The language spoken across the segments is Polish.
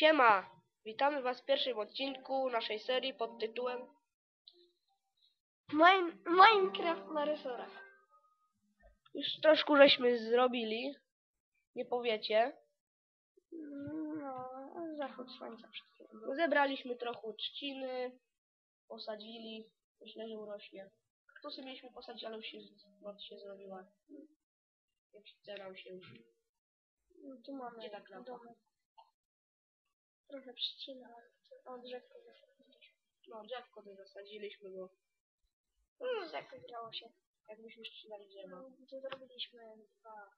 Siema! Witamy Was w pierwszym odcinku naszej serii pod tytułem Mine, Minecraft na resorach. Już troszkę żeśmy zrobili. Nie powiecie. No, zachód słońca przed chwilą. Zebraliśmy trochę trzciny, posadzili. Myślę, że urośnie. Tusy mieliśmy posadzić, ale już się, noc się zrobiła. Nie chce nam się już. No, tu mamy Nie tak domek. Trochę przycina, ale o drzewko zasadziliśmy. No, drzewko to zasadziliśmy, bo No, jakoś grało się. jakbyśmy ścinali drzewo. No, tu zrobiliśmy dwa.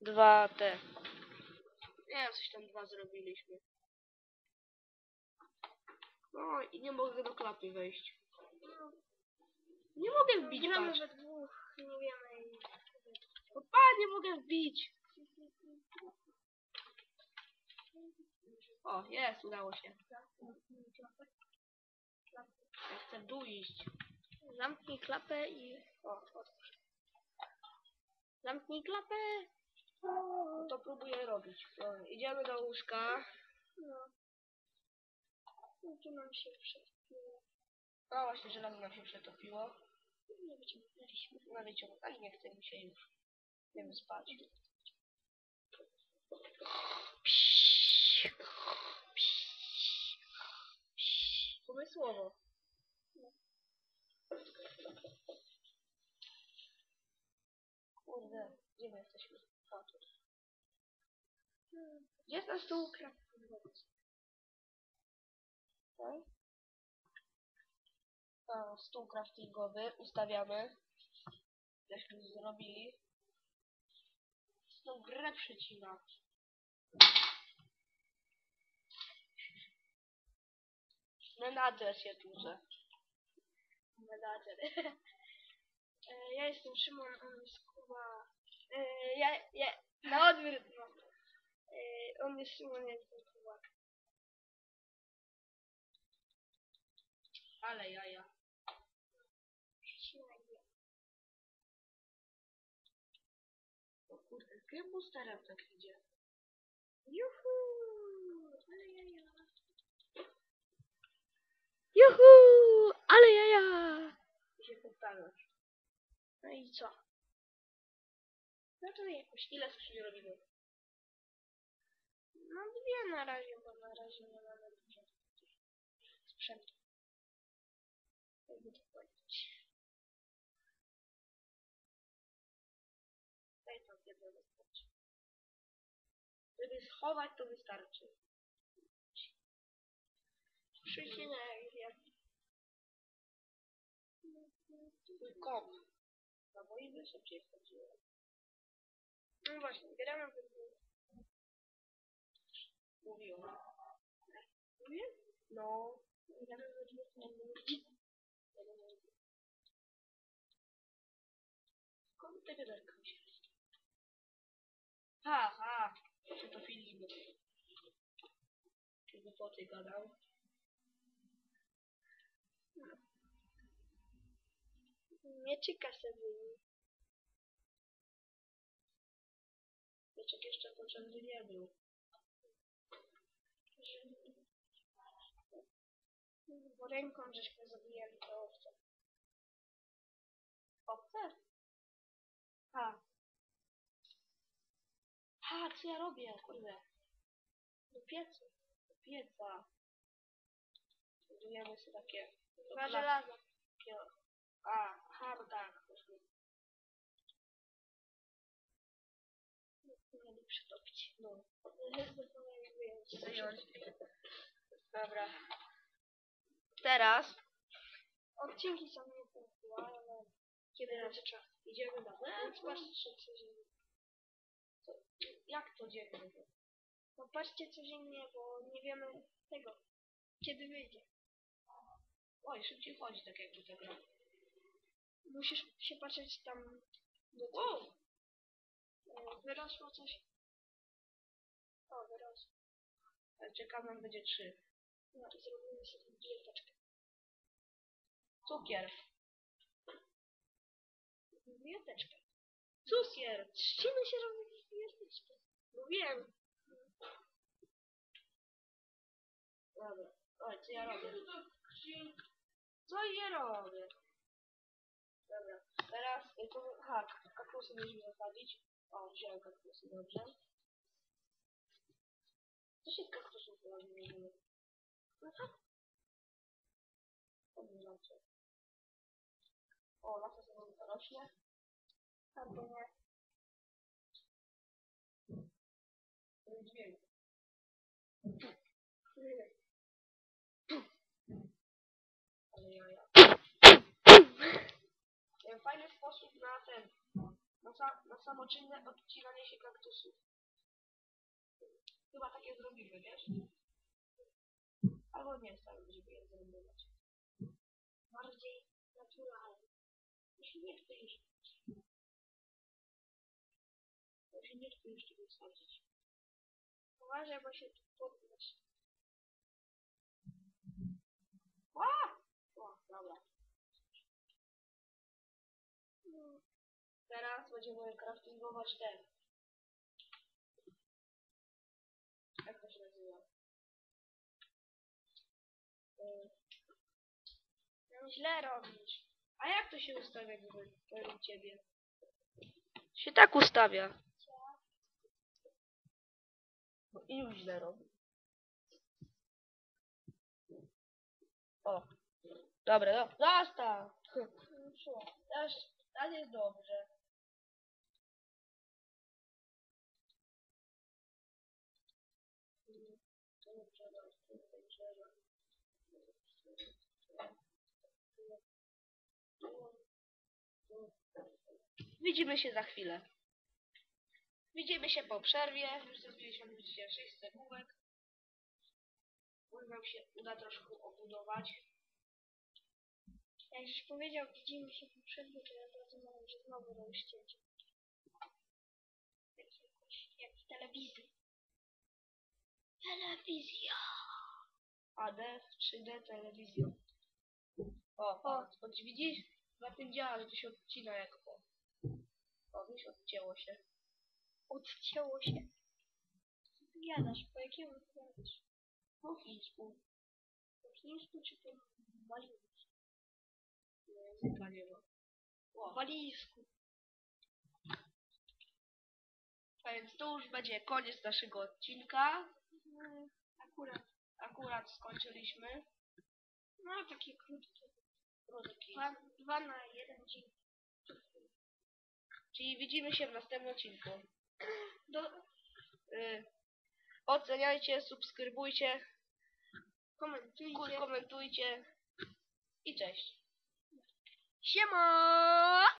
Dwa te. Nie wiem, coś tam dwa zrobiliśmy. No i nie mogę do klapy wejść. Nie mogę wbić, Gramy patrz. we dwóch, nie wiemy. Opa, nie mogę wbić. O, jest, udało się. Ja chcę tu iść. Zamknij klapę i... O, otwórz. Zamknij klapę! No to próbuję robić. No, idziemy do łóżka. No. No, tu nam się przetopiło. No właśnie, żelazo nam się przetopiło. Nie wyciągnęliśmy. No wiecie, ale nie chce mi się już. Nie wiem, spać. Pomysłowo. Kurde, gdzie my jesteśmy? O, tu. Gdzie jest nasz stół? Klapę. Tak? A, stół craftingowy ustawiamy. Żeśmy zrobili. Tą grę przycina. Menadżer się tłucze. Menadżer. E, ja jestem Szymon, on jest Kuba. E, ja, ja, na odwrót no. E, on jest Szymon, ja jestem Kuba. Ale jaja. O kurde, z jakim boosterem tak idzie? Juhu! Ale jaja. Juhu! Ale jaja! I się powtarzasz. No i co? No to jakoś. Ile skrzyń robimy? No dwie na razie, bo na razie nie mamy dużo sprzętu. Jakby to powiedzieć. Daj tam jedno wystarczy. Żeby schować to wystarczy. Twój komp. Na moim szybciej wchodziło. No właśnie, gramy dwóch. Mówiłem. Mówię? No. Gramy we dwóch. Skąd te wiaderka wziąłeś? Ha, ha. Czy to Filip? Czy głupoty gadał? Mieczyka sobie. Wieczek jeszcze potrzebny nie był. Bo ręką żeśmy zabijali to owce. Owce? Ha. Ha, co ja robię? Kurde. Do piecu. Do pieca. Budujemy sobie takie... Dwa żelaza. takie... A, właśnie. Mieli przytopić. No. Zająć. Dobra. Teraz Odcinki są ale kiedy będzie czas. idziemy na web. patrzcie codziennie. Jak to dziennie? No patrzcie codziennie, bo nie wiemy tego, kiedy wyjdzie. Oj, szybciej chodzi tak jakby ta gra. Musisz się patrzeć tam do Wow! E, Wyrosło coś. O, wyrosło. Ale czekam, aż będzie trzy. No i zrobimy sobie dieteczkę. Cukier. Dieteczkę. Cukier. Trzciny się robi jesteście. Mówiłem. Dobra. Oj, co ja robię? Co ja robię? Dobra. Teraz, y, to, aha, kaktusy mieliśmy zasadzić. O, wziąłem kaktusy, dobrze. Co się z kaktusów robi w ogóle? No co? Odmierzam O, lasa sobie rośnie. Albo nie. To jest dźwięk. Ale ja, ja. E, Fajny sposób na ten, na, sa, na samoczynne odcinanie się kaktusów. Chyba takie zrobimy, wiesz? Albo nie, wcale będziemy je zrobić. Bardziej naturalnie. Się nie chce już. Się nie chce już tego sadzić. Uważaj, bo się tu podniesz. A! Teraz będziemy craftingować ten. Jak to się nazywa? Y, no źle robisz. A jak to się ustawia gdyby według ciebie? Się tak ustawia. I już źle robi. O. Dobra, no, zostaw. No? Teraz, teraz jest dobrze. Widzimy się za chwilę. Widzimy się po przerwie. Już jest 56 sekundek. Może nam się uda troszkę obudować. Jakbyś powiedział, widzimy się po przerwie, to ja zrozumiałem, że znowu robisz cięcie. Jak, jak w telewizji. Telewizja. AD w 3D telewizją. O, o, choć widzisz? Na tym działa, że to się odcina jak o. O, widzisz, odcięło się. Odcięło się. Co ty gadasz? Po jakiemu ty gadasz? Po chińsku. Po chińsku czy po? No, języka nie ma. O, walijsku. a więc to już będzie koniec naszego odcinka. Mm, Akurat. Akurat skończyliśmy. No takie krótkie. Krótki. Dwa, dwa na jeden dzień. Czyli widzimy się w następnym odcinku. Do, Y, oceniajcie, subskrybujcie, komentujcie. komentujcie i cześć. Siema!